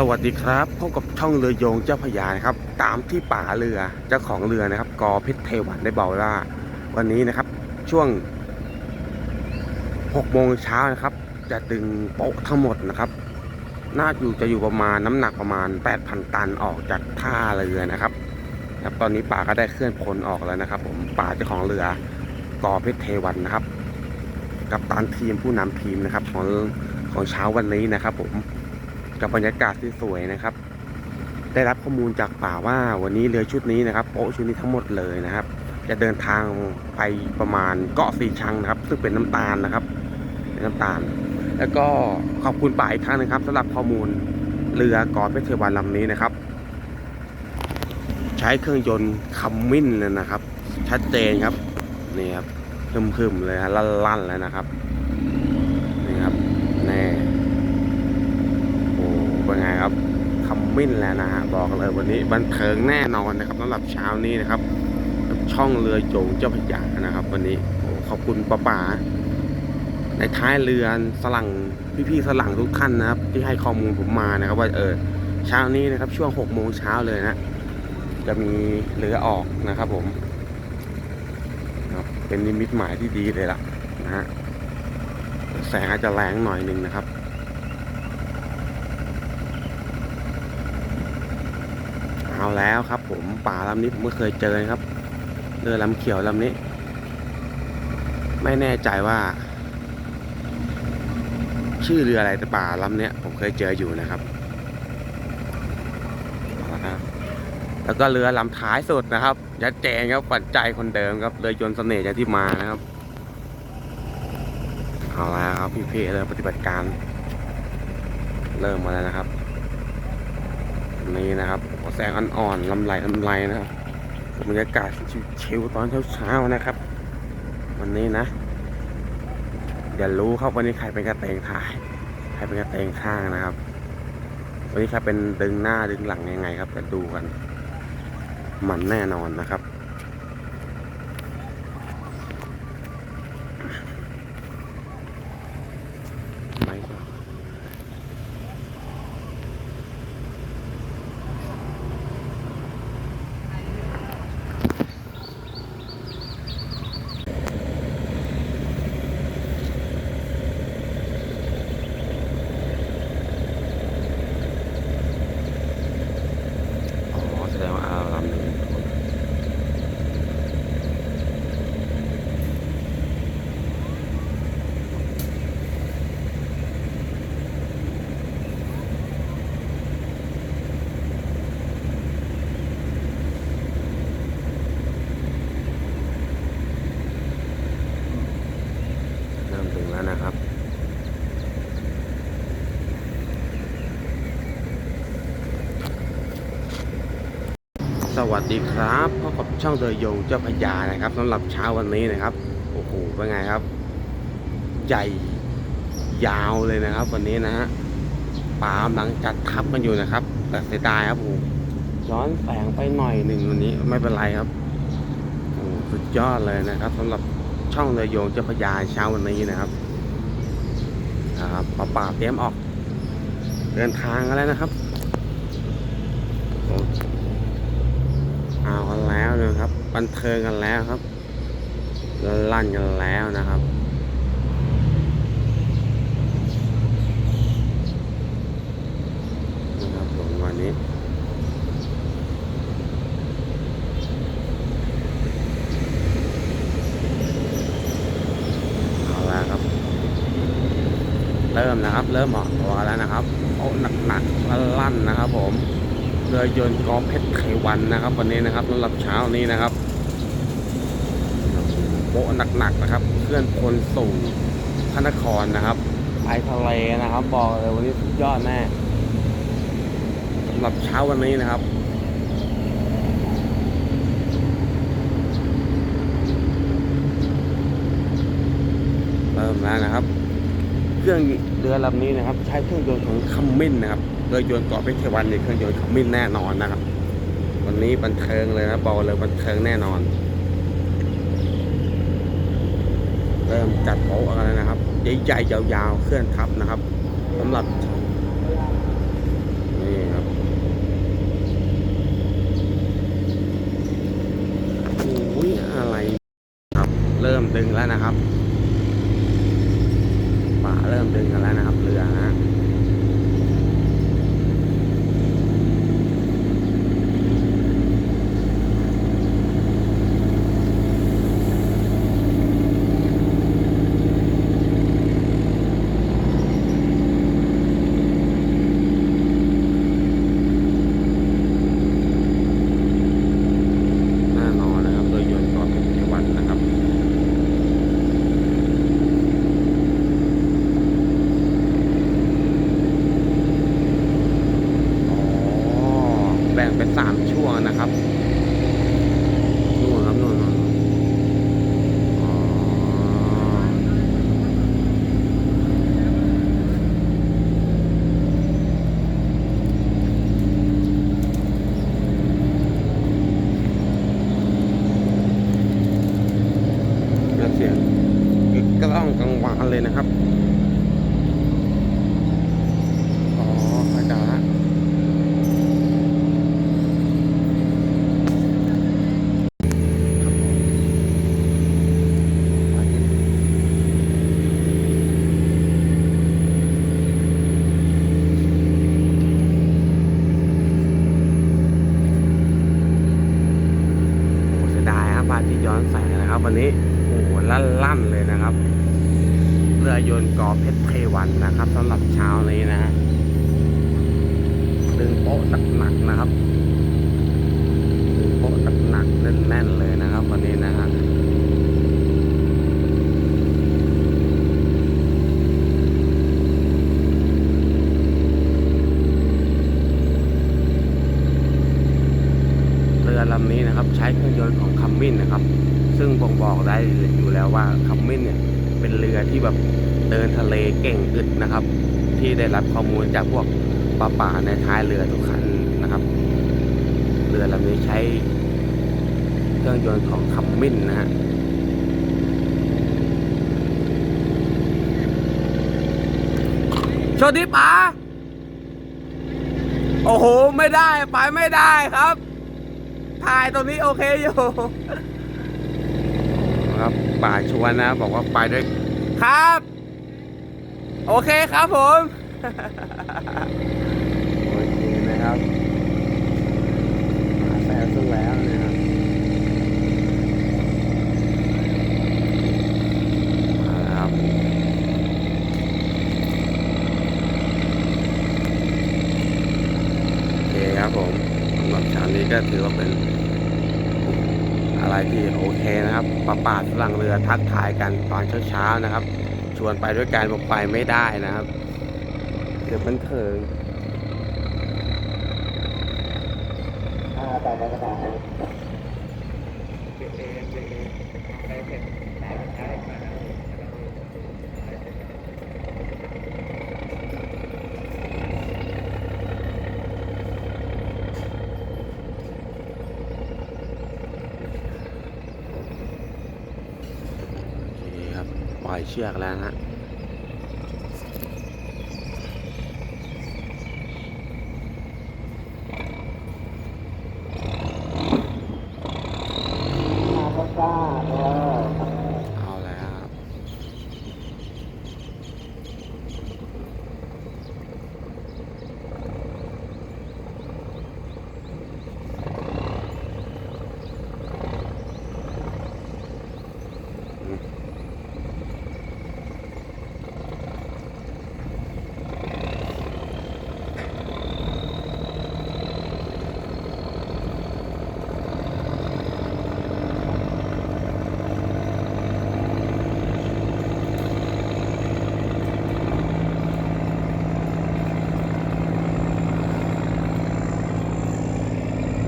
สวัสดีครับพบกับช่องเรือโยงเจ้าพยานะครับ ตามที่ป่าเรือเจ้าของเรือนะครับ กอเพชรเทวันได้บอกว้ว่า วันนี้นะครับ ช่วง6โมงเช้านะครับ จะดึงโป๊ะทั้งหมดนะครับ น่าอยู่จะอยู่ประมาณน้ำหนักประมาณ 8,000 ตันออกจากท่าเรือนะครับครับ ตอนนี้ป่าก็ได้เคลื่อนพลออกแล้วนะครับ ผมป่าเจ้าของเรือกอเพชรเทวันนะครับ กับตันทีมผู้นำทีมนะครับ ของของเช้าวันนี้นะครับ ผม กับบรรยากาศที่สวยนะครับ ได้รับข้อมูลจากป่าว่าวันนี้เรือชุดนี้นะครับโป๊ะชุดนี้ทั้งหมดเลยนะครับ จะเดินทางไปประมาณเกาะสีชังนะครับ ซึ่งเป็นน้ำตาลนะครับเป็นน้ำตาล แล้วก็ขอบคุณป่าอีกครั้งนึงครับสำหรับข้อมูลเรือกอเพชรเทวันลำนี้นะครับ ใช้เครื่องยนต์คัมมินเลยนะครับ ชัดเจนครับนี่ครับพึมๆเลยฮะลั่นๆแล้วนะครับนี่ครับแน่ โอ้เป็ นไงครับคำมิ้นแล้วนะฮะบอกเลยวันนี้บันเทิงแน่นอนนะครับสำหรับเช้านี้นะครับ ช่องเรือโจงเจ้าพระยานะครับ วันนี้ขอบคุณป้าป๋าในท้ายเรือสลังพี่ๆสลังทุกท่านนะครับ ที่ให้ข้อมูลผมมานะครับ ว่าเออเช้านี้นะครับ ช่วง6โมงเช้าเลยนะจะมีเรือออกนะครับ ผมเป็นนิมิตหมายที่ดีเลยล่ะนะฮะแสงอาจจะแรงหน่อยหนึ่งนะครับ เอาแล้วครับ ผมป่าลำนี้ผมไม่เคยเจอครับเรือลำเขียวลำนี้ ไม่แน่ใจว่า ชื่อเรืออะไรแต่ป่าลำเนี้ยผมเคยเจออยู่นะครับ แล้วก็เรือลำท้ายสุดนะครับ ยัดแจงครับปัจจัยคนเดิมครับเรือยนต์เสน่ห์จากที่มานะครับเอาแล้วครับพี่เพเริ่มปฏิบัติการ เริ่มมาแล้วนะครับ นี่นะครับ แสงอ่อนๆลำไหลลำไหลนะครับบรรยากาศชิวๆตอนเช้าๆนะครับ วันนี้นะเดี๋ยวรู้ครับวันนี้ใครเป็นกระเตงถ่ายใครเป็นกระเตงข้างนะครับ วันนี้ใครเป็นดึงหน้าดึงหลังยังไงครับจะดูกัน มันแน่นอนนะครับ ไม่ก็ อ๋อแสดงว่าอาลำหนึ่งเริ่ม ถึงแล้วนะครับ สวัสดีครับพบกับช่องเดยโยเจ้าพระยานะครับสำหรับเช้าวันนี้นะครับ โอ้โหเป็นไงครับ ใหญ่ยาวเลยนะครับ วันนี้นะฮะป่ากำลังจัดทับกันอยู่นะครับ แต่เสียดายครับผมย้อนแสงไปหน่อยหนึ่งวันนี้ไม่เป็นไรครับโอ้สุดยอดเลยนะครับสำหรับ ช่องเรือโยงเจ้าพยาเช้าวันนี้นะครับนะครับป่าป่าเตรียมออก เดินทางกันแล้วนะครับอ้เอากันแล้วนะครับ บันเทิงกันแล้วครับ ลั่นกันแล้วนะครับผมวันนี้ เอาแล้วครับ เริ่ม นะครับ เริ่มออกตัวแล้วนะครับโอ้หนักๆลั่นๆนะครับ ผมเรือยนต์กอเพชรไขวันนะครับ วันนี้นะครับสำหรับเช้านี้นะครับโป๊ะหนักๆนะครับเคลื่อนพลสู่พระนครนะครับไปทะเลนะครับ บอกเลยวันนี้สุดยอดแน่สำหรับเช้าวันนี้นะครับเริ่มแล้วนะครับ เครื่องเรือลำนี้นะครับ ใช้เครื่องยนต์ของคัมมินนะครับเรือยนต์เกาะพิชรวันในเครื่องยนต์คัมมินแน่นอนนะครับ วันนี้บันเทิงเลยนะบอลเลยบันเทิงแน่นอน เริ่มจัดโป๊ะอะไรนะครับใหญ่ๆยาวๆเคลื่อนทับนะครับสำหรับนี่ครับโอ้ยอะไรครับ เริ่มดึงแล้วนะครับ เริ่มดึงกันแล้วนะครับเรือนะ แน่นอนนะครับ โดยยนต์ก่อนเป็นเทวันนะครับ อ๋อ แบ่งเป็นสามช่วงนะครับ นู่นครับนู่นนู่นนู่นอ๋อ แล้วเสียงกล้องกลางวานเลยนะครับ อ๋อเข้าใจละโอ้เสียดายครับพระอาที่ย้อนแสงนะครับ วันนี้โอ้โหลั่นเลยนะครับ เรือยนต์กอเพชรเทวันนะครับสำหรับเช้านี้นะฮะดึงโป๊ะหนักๆนะครับดึงโป๊ะหนักๆแน่นๆเลยนะครับ วันนี้นะฮะเรือลำนี้นะครับ ใช้เครื่องยนต์ของคัมมินนะครับ ซึ่งบ่งบอกได้อยู่แล้วว่าคัมมินเนี่ยเป็นเรือที่แบบเดินทะเลเก่งอึดนะครับ ที่ได้รับข้อมูลจากพวกปลาป่าในท้ายเรือทุกคันนะครับ เรือลำนี้ใช้เครื่องยนต์ของคัมมินนะฮะโชคดีป๋าโอ้โห ไม่ได้ ไปไม่ได้ครับ ถ่ายตรงนี้โอเคอยู่ ครับป่าชวนนะ บอกว่าไปด้วยครับ โอเคครับผม โอเคนะครับมาแซวซะแล้วนะครับมาครับโอเคครับผมสำหรับเช้านี้ก็ถือว่าเป็น อะไรที่โอเคนะครับป่าป่าฝรั่งเรือทักทายกันตอนเช้าๆนะครับ ชวนไปด้วยกันบอกไปไม่ได้นะครับเดี๋ยวมันเถิงโอเคครับ ปล่อยเชือกแล้วนะฮะ เอาแล้วครับอืม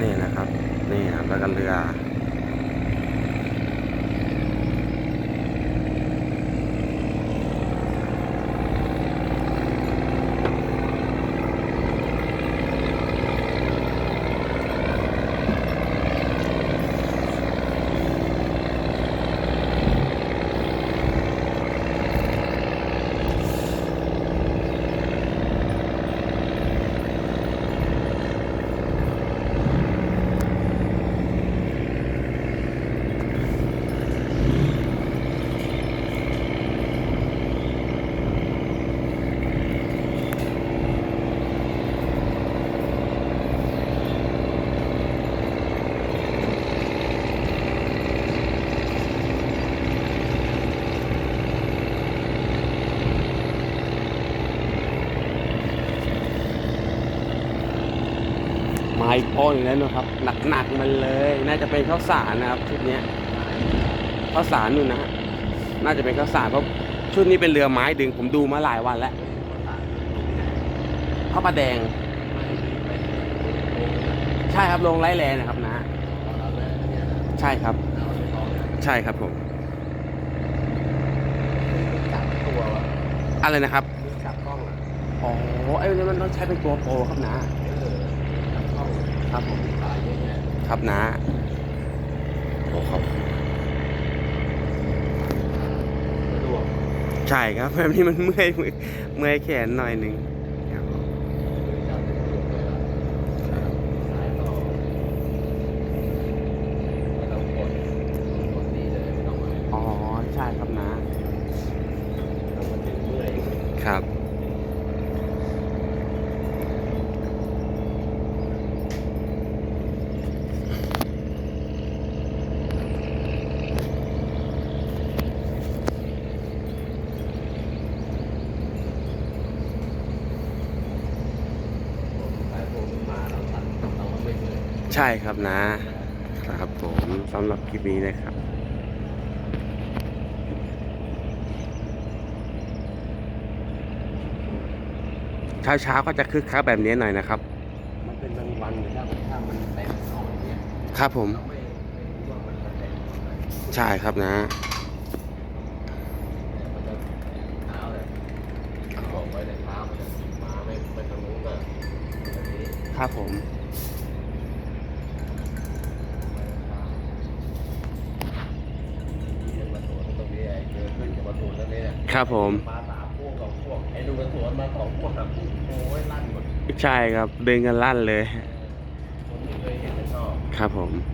นี่นะครับ นี่ครับแล้วก็เรือ โอีก โป้หนึงแล้วนะครับหนักๆมันเลย น่าจะเป็นข้าวสารนะครับชุดเนี้ยข้าวสารนู่นนะฮะน่าจะเป็นข้าวสารเพราะชุดนี้เป็นเรือไม้ดึงผมดูมาหลายวันแล้วข้าวปลาแดง ใช่ครับลงไร้แรงนะครับนะ ใช่ครับ ใช่ครับผมจับตัววะอะไรนะครับจับกล้องอะอ๋อไอ้นี่มันต้องใช้เป็นตัวโปรครับนะ เออจับกล้อง ครับผมถ่ายอย่างเงี้ยครับนะโอ้ครับสะดวกใช่ครับแบบนี้มันเมื่อยมือเมื่อยแขนหน่อยหนึ่งครับผมจับสะดวกเลยอะสายต่อไม่ต้องกดกดนี่เลยไม่ต้องมาอ๋อใช่ครับนะต้องมาถึงเมื่อยครับ สายโฟมมาเราตัดเราไม่เมื่อย ใช่ครับนะครับผมสำหรับคลิปนี้นะครับเช้าเช้าๆก็จะคึกคักแบบนี้หน่อยนะครับ มันเป็นบางวันถ้าถ้ามันเต็มอย่างเงี้ยครับผมเราไม่ไม่รู้ว่ามันเต็มใช่ครับนะมันจะเครับผม มาสามพวกสองพวกไอ้ดูมาสวนมาสองพวกสามพวกโอ้ยลั่นหมดใช่ครับเดินกันลั่นเลย คนไม่เคยเห็นไม่ชอบ ครับผมเ